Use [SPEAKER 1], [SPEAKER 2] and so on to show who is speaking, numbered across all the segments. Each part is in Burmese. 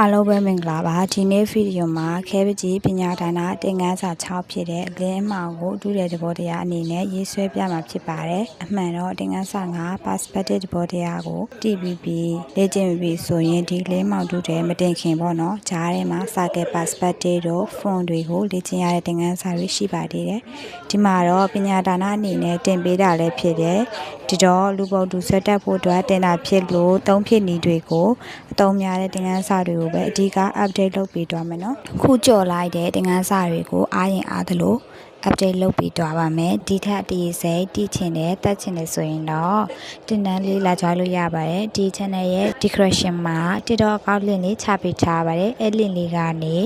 [SPEAKER 1] အားလုံးပဲမင်္ဂလာပါဒီနေ့ဗီဒီယိုမှာခဲပကြီးပညာဒါနသင်ခန်းစာ6ဖြစ်တဲ့အလင်းအမောင်ကိုအတူတဲ့သဘောတရားအနေနဲ့ရေးဆွဲပြမှာဖြစ်ပါတယ်အမှန်တော့သင်ခန်းစာ9 perspective သဘောတရားကို TPP လေ့ကျင့်ပြီးဆိုရင်ဒီလင်းမောင်တူတဲ့မတင်ခင်ပေါ့နော်ဂျားထဲမှာ circle perspective တို့ font တွေကိုလေ့ကျင့်ရတဲ့သင်ခန်းစာတွေရှိပါသေးတယ်ဒီမှာတော့ပညာဒါနအနေနဲ့တင်ပေးတာလည်းဖြစ်တယ်ဒီတော့လူပုတ်တူဆွတ်တက်ဖို့အတွက်တင်တာဖြစ်လို့သုံးဖြစ်နည်းတွေကိုအသုံးများတဲ့သင်ခန်းစာတွေကိုပဲအဓိက update လုပ်ပေးသွားမယ်နော်ခုကြော်လိုက်တဲ့သင်ခန်းစာတွေကိုအားရင်အားသလို update လုပ်ပြီးသွားပါမယ်ဒီထက်တည်စိတ်တည်ချင်တယ်တက်ချင်တယ်ဆိုရင်တော့တင်တန်းလေးလာကြလို့ရပါတယ်ဒီ channel ရဲ့ description မှာ TikTok account link လေးချပေးထားပါတယ်အဲ့ link လေးကနေ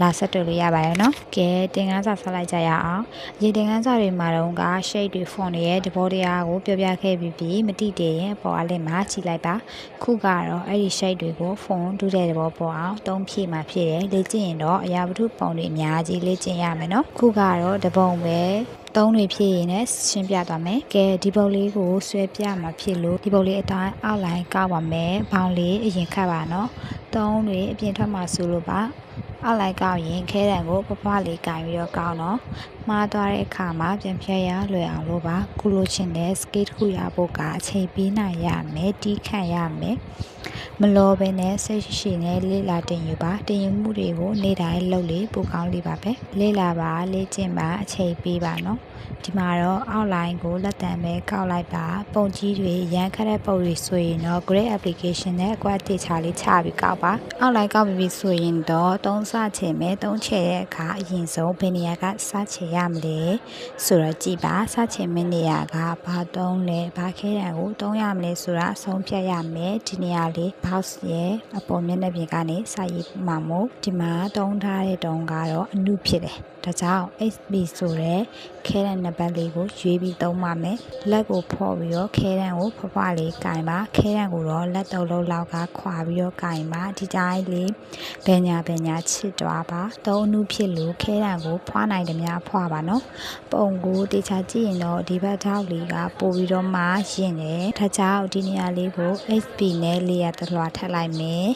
[SPEAKER 1] လာဆက်တွေ့လို့ရပါတယ်နော်ကဲတင်ခန်းစာဆက်လိုက်ကြရအောင်ဒီတင်ခန်းစာတွေမှာတော့က shade တွေ font တွေရဲ့သဘောတရားကိုပြောပြခဲ့ပြီးပြီးမတိတည်ရင်ပေါ်အလင်းမှာကြည့်လိုက်ပါခုကတော့အဲ့ဒီ shade တွေကို font တူတဲ့သဘောပေါ်အောင်သုံးဖြည့်မှာဖြစ်တယ်လေ့ကျင့်ရင်တော့အရာဝတ္ထုပုံတွေအများကြီးလေ့ကျင့်ရမယ်နော်ခုကတော့တပုံပဲသုံးတွေဖြစ်ရင်လည်းရှင်းပြသွားမယ်။ကဲဒီပုတ်လေးကိုဆွဲပြမှာဖြစ်လို့ဒီပုတ်လေးအတိုင်းအောက်လိုင်းကောက်ပါမယ်။ဘောင်လေးအရင်ခတ်ပါနော်။သုံးတွေအပြင်ထွက်မှာဆိုလို့ပါ။အောက်လိုက်ကောက်ရင်ခဲတံကိုပပလေးကင်ပြီးတော့ကောက်တော့မှားသွားတဲ့အခါမှာပြန်ဖြတ်ရလွယ်အောင်လို့ပါကုလို့ချင်းတဲ့ skate ခုရဖို့ကအချိန်ပေးနိုင်ရမယ်တီးခန့်ရမယ် မလောဘဲနဲ့စိတ်ရှိရှိနဲ့လေ့လာတင်ယူပါတင်ယူမှုတွေကိုနေ့တိုင်းလုပ်လေပိုကောင်းလေးပါပဲလေ့လာပါလေ့ကျင့်ပါအချိန်ပေးပါနော်ဒီမှာတော့ outline ကိုလက်တံပဲကောက်လိုက်ပါ ပုံကြီးတွေရန်ခက်တဲ့ပုံတွေဆိုရင်တော့ grade application နဲ့အကွက်တေချာလေးချပြီးကောက်ပါ outline ကောက်ပြီးဆိုရင်တော့သုံးစချင်မယ်သုံးချင်တဲ့အခါအရင်ဆုံးဘယ်နေရာကစချင်ရမလဲဆိုတော့ကြည့်ပါစချင်မယ့်နေရာကဘာသုံးလဲဘာခဲတံကိုသုံးရမလဲဆိုတာအဆုံးဖြတ်ရမယ်ဒီနေရာလေး box ရဲ့အပေါ်မျက်နှာပြင်ကနေစာရေးမှာမို့ဒီမှာတုံးထားတဲ့တုံးကတော့အနုဖြစ်တယ်ဒါကြောင့် HB ဆိုတဲ့ခဲတံနံပါတ်လေးကိုရွေးပြီးသုံးပါမယ်လက်ကိုဖော့ပြီးတော့ခဲတံကိုဖွားဖွားလေးကင်ပါခဲတံကိုတော့လက်တုပ်လုံးလောက်ကခွာပြီးတော့ကင်ပါဒီတိုင်းလေးဘယ်ညာဘယ်ညာချစ်သွားပါသုံးအနုဖြစ်လို့ခဲတံကိုဖွားနိုင်တယ်များဖွားပါနော်ပုံကိုတေချာကြည့်ရင်တော့ဒီဘက်ထောက်လေးကပို့ပြီးတော့မှရင်တယ်ဒါကြောင့်ဒီနေရာလေးကို HB နဲ့လေးရတလွာထပ်လိုက်မယ်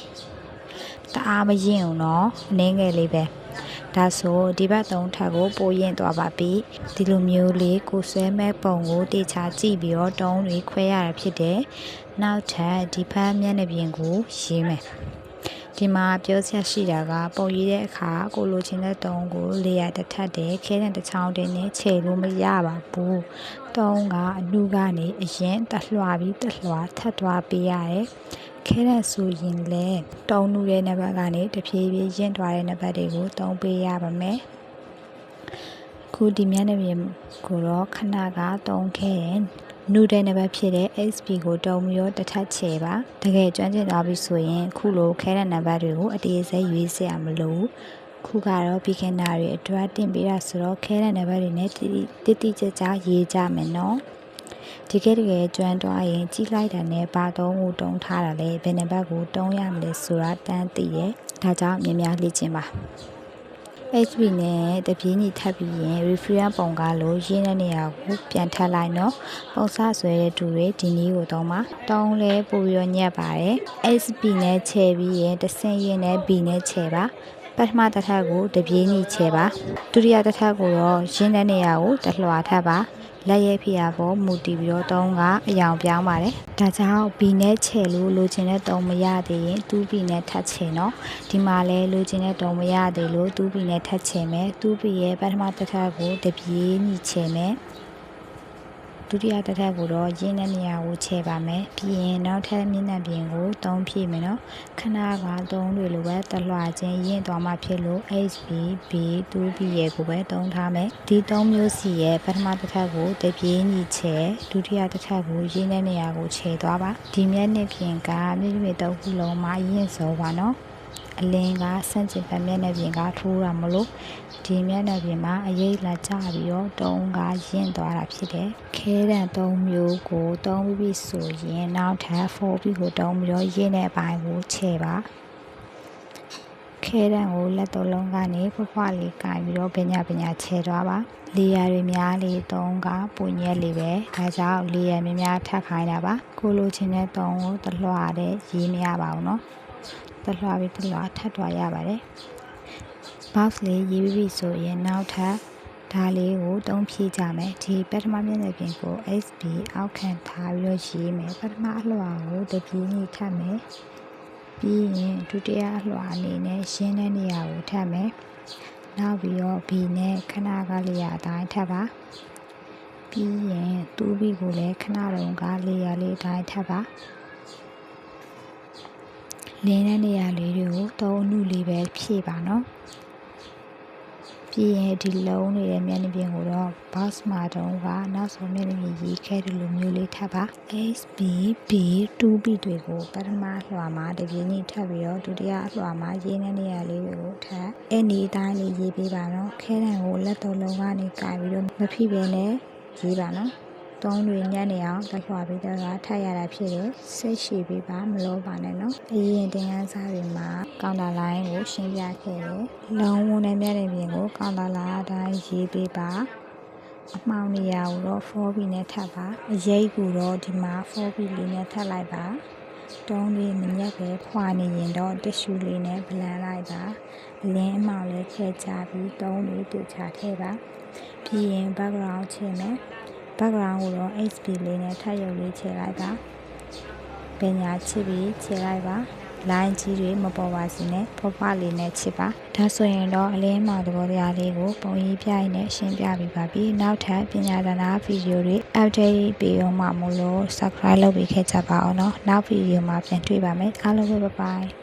[SPEAKER 1] တအားမရင်အောင်နော်အနည်းငယ်လေးပဲဒါဆိုဒီဘက်သုံးထပ်ကိုပိုးရင်သွားပါပြီဒီလိုမျိုးလေးကိုဆွဲမဲ့ပုံကိုတေချာကြည့်ပြီးတော့တုံးတွေခွဲရတာဖြစ်တယ်နောက်ထပ်ဒီဖက်မျက်နှာပြင်ကိုရေးမယ်ဒီမှာပြောချက်ရှိတာကပုံရေးတဲ့အခါကိုလိုချင်တဲ့တုံးကိုလေယာတစ်ထပ်တယ်ခဲတဲ့တစ်ချောင်းတင်နဲ့ခြေလို့မရပါဘူးတုံးကအလူကနေအရင်တက်လွှာပြီးတက်လွှာထပ်သွားပေးရတယ် ခဲတဲ့ဆိုရင်လည်းတုံးနူတဲ့နံပါတ်ကနေတဖြည်းဖြည်းရင့်သွားတဲ့နံပါတ်တွေကိုတုံးပေးရပါမယ်ခုဒီမျက်နှာပြင်ကိုတော့ခဏကတုံးခဲ့ရင်နူတဲ့နံပါတ်ဖြစ်တဲ့ XP ကိုတုံးပြီးတော့တစ်ထပ်ချေပါတကယ်ကျွမ်းကျင်သွားပြီဆိုရင်ခုလိုခဲတဲ့နံပါတ်တွေကိုအတေးစိရွေးစရာမလိုခုကတော့ beginner တွေအတွက်တင်ပေးတာဆိုတော့ခဲတဲ့နံပါတ်တွေနဲ့တိတိကျကျရေးကြမယ်နော် ဒီကဲတကယ်ကျွမ်းသွားရင်ကြီးလိုက်တာနဲ့ဘာသုံးကိုတုံးထားတာလဲဘယ်နှဘက်ကိုတုံးရမလဲဆိုတာတန်းသိရဲ့ဒါကြောင့်များများလေ့ကျင့်ပါ HB နဲ့တပြေးညီထပ်ပြီးရင် reference ပုံကားလို့ရင်းတဲ့နေရာကိုပြန်ထပ်လိုက်နော်ပုံစဆွဲတဲ့တူတွေဒီနည်းကိုသုံးပါတောင်းလဲပို့ပြီးတော့ညက်ပါတယ် HB နဲ့ခြေပြီးရင်တဆင်ရင်နဲ့ B နဲ့ခြေပါ ပထမတစ်ထပ်ကိုတပြေးညီခြေပါဒုတိယတစ်ထပ်ကိုတော့ရင်းတဲ့နေရာကိုတလွှာထပ်ပါလက်ရဲဖိအားပေါ်မူတည်ပြီးတော့တုံးကအယောင်ပြောင်းပါတယ်။ဒါကြောင့်ဘီနဲ့ချဲလို့လိုချင်တဲ့တုံးမရသေးရင်တူးဘီနဲ့ထပ်ချင်နော်။ဒီမှာလဲလိုချင်တဲ့တုံးမရသေးလို့တူးဘီနဲ့ထပ်ချင်မယ်။တူးဘီရဲ့ပထမတစ်ထပ်ကိုတပြေးညီချင်မယ်။ ဒုတိယတစ်ထပ်ကိုတော့ရင်းတဲ့နေရာကိုချဲပါမယ်ပြီးရင်နောက်ထပ်မျက်နှာပြင်ကိုသုံးဖြည့်မယ်နော်ခဏကသုံးတွေလိုပဲတလွှာချင်းရင်းသွားမှဖြစ်လို့ HB B 2B ရဲ့ကိုပဲသုံးထားမယ်ဒီသုံးမျိုးစီရဲ့ပထမတစ်ထပ်ကိုတပြေးညီချဲဒုတိယတစ်ထပ်ကိုရင်းတဲ့နေရာကိုချဲသွားပါဒီမျက်နှာပြင်ကမြင့်မြင့်သုံးခုလုံးမှာရင်းစောပါနော် အလင်းကဆန့်ကျင်ဘက်မျက်နှာပြင်ကထိုးတာမလို့ဒီမျက်နှာပြင်မှာအရေးလာကျပြီးတော့တုံးကရင့်သွားတာဖြစ်တယ်ခဲတံသုံးမျိုးကိုတုံးပြီးပြီဆိုရင်နောက်ထပ်4ပြီးကိုတုံးပြီးတော့ရင့်တဲ့အပိုင်းကိုခြေပါခဲတံကိုလက်သုံးလုံးကနေဖွားဖွားလေးကင်ပြီးတော့ပညာပညာခြေသွားပါလေယာတွေများလေးသုံးကပူညက်လေးပဲဒါကြောင့်လေယာများများထပ်ခိုင်းတာပါကိုလိုချင်တဲ့သုံးကိုတလွှာတဲ့ရေးမရပါဘူးเนาะ တလွှာပြီးတလွှာထပ်ထွာရပါတယ် box လေးရေးပြီးပြီဆိုရင်နောက်ထပ်ဒါလေးကိုတုံးဖြည့်ကြမယ်ဒီပထမမျက်နှာပြင်ကို XB အောက်ခံထားပြီးတော့ရေးမယ်ပထမအလွှာကိုတပြေးညီထပ်မယ်ပြီးရင်ဒုတိယအလွှာအနေနဲ့ရှင်းတဲ့နေရာကိုထပ်မယ်နောက်ပြီးတော့ B နဲ့ခဏကလေးရအတိုင်းထပ်ပါပြီးရင်တူးပြီးကိုလည်းခဏတုန်းကလေးရလေးအတိုင်းထပ်ပါ လင်းတဲ့နေရာလေးတွေကိုသုံးအနုလေးပဲဖြည့်ပါနော်ပြီးရင်ဒီလုံးနေတဲ့မျက်နှာပြင်ကိုတော့ box မှာတုံးကနောက်ဆုံးမျက်နှာပြင်ရေးခဲ့တယ်လို့မျိုးလေးထပ်ပါ SB B 2B တွေကိုပထမလွှာမှာတပြေးညီထပ်ပြီးတော့ဒုတိယလွှာမှာရေးနေတဲ့နေရာလေးတွေကိုထပ်အဲ့ဒီအတိုင်းလေးရေးပေးပါတော့ခဲတံကိုလက်တော်လုံးကနေကင်ပြီးတော့မဖိပဲနဲ့ရေးပါနော် သုံးတွေညံ့နေအောင်တက်ခွာပြီးတော့ထပ်ရတာဖြစ်တယ်စိတ်ရှိပေးပါမလို့ပါနဲ့နော်အရင်တင်ကန်းစားတွေမှာကောင်တာလိုင်းကိုရှင်းပြခဲ့တယ်လုံးဝနဲ့မျက်နှာပြင်ကိုကောင်တာလိုင်းအတိုင်းရေးပေးပါအမှောင်နေရာကိုတော့ 4B နဲ့ထပ်ပါအရေးကိုတော့ဒီမှာ 4B လေးနဲ့ထပ်လိုက်ပါတုံးလေးမညက်ပဲခွာနေရင်တော့တစ်ရှူလေးနဲ့ဗလန်လိုက်ပါလင်းအမောင်လေးထည့်ချပြီးတုံးလေးတူချထည့်ပါပြီးရင် background ချင်မယ် background ကိုတော့ HP လေးနဲ့ထပ်ရုပ်လေးခြေလိုက်ပါပညာချစ်ပြီးခြေလိုက်ပါ line ကြီးတွေမပေါ်ပါစေနဲ့ဖောဖွားလေးနဲ့ချစ်ပါဒါဆိုရင်တော့အလင်းမောင်သဘောတရားလေးကိုပုံရေးပြရင်နဲ့ရှင်းပြပေးပါပြီနောက်ထပ်ပညာဒါနဗီဒီယိုတွေ update ပေးအောင်မှမလို့ subscribe လုပ်ပေးခဲ့ကြပါအောင်เนาะနောက်ဗီဒီယိုမှာပြန်တွေ့ပါမယ်အားလုံးပဲ bye bye